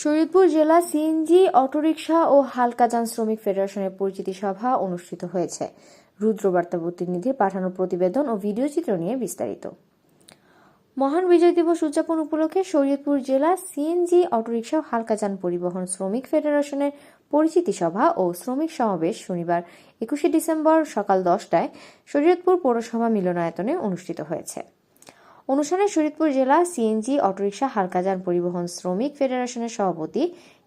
শরীয়তপুর জেলা CNG, autorickshaw ও হালকাযান শ্রমিক ফেডারেশনের পরিচিতি সভা অনুষ্ঠিত হয়েছে। রুদ্রবার্তা প্রতিনিধির পাঠানো প্রতিবেদন ও ভিডিও চিত্র নিয়ে বিস্তারিত। মহান বিজয় দিবস উদযাপন উপলক্ষে শরীয়তপুর জেলা সিএনজি, অটোরিকশা ও হালকাযান পরিবহন শ্রমিক ফেডারেশনের পরিচিতি সভা ও শ্রমিক সমাবেশ শনিবার একুশে ডিসেম্বর সকাল দশটায় শরীয়তপুর পৌরসভা মিলনায়তনে অনুষ্ঠিত হয়েছে। অনুষ্ঠানে শরীদপুর জেলা সিএনজি অটোরিকশা হালকাযান পরিবহন শ্রমিক ফেডারেশনের সভাপতি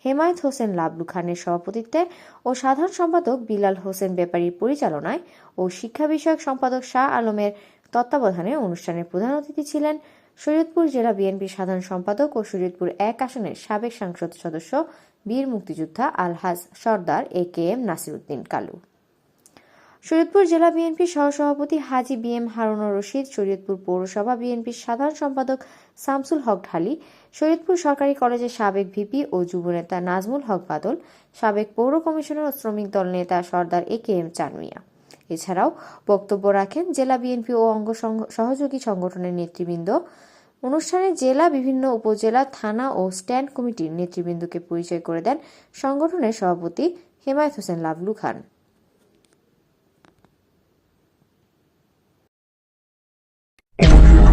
হেমায়েত হোসেন লাবলু খানের সভাপতিত্বে ও সাধারণ সম্পাদক বিলাল হোসেন ব্যাপারীর পরিচালনায় ও শিক্ষা বিষয়ক সম্পাদক শাহ আলমের তত্ত্বাবধানে অনুষ্ঠানের প্রধান অতিথি ছিলেন শরীয়তপুর জেলা বিএনপির সাধারণ সম্পাদক ও শরীয়তপুর এক আসনের সাবেক সংসদ সদস্য বীর মুক্তিযোদ্ধা আলহাজ সর্দার A K M Nasiruddin Kalu. Shariatpur জেলা বিএনপির সহসভাপতি হাজি বি এম হারুনুর রশিদ, শরীয়তপুর পৌরসভা বিএনপির সাধারণ সম্পাদক শামসুল হক ঢালি, শরীয়তপুর সরকারি কলেজের সাবেক ভিপি ও যুবনেতা নাজমুল হক বাদল, সাবেক পৌর কমিশনার ও শ্রমিক দল নেতা সর্দার এ কে এম চানমিয়া। এছাড়াও বক্তব্য রাখেন জেলা বিএনপি ও অঙ্গ সহযোগী সংগঠনের নেতৃবৃন্দ। অনুষ্ঠানে জেলা বিভিন্ন উপজেলা, থানা ও স্ট্যান্ড কমিটির নেতৃবৃন্দকে পরিচয় করে দেন সংগঠনের সভাপতি হেমায়েত হোসেন লাভলু খান। Oh, yeah.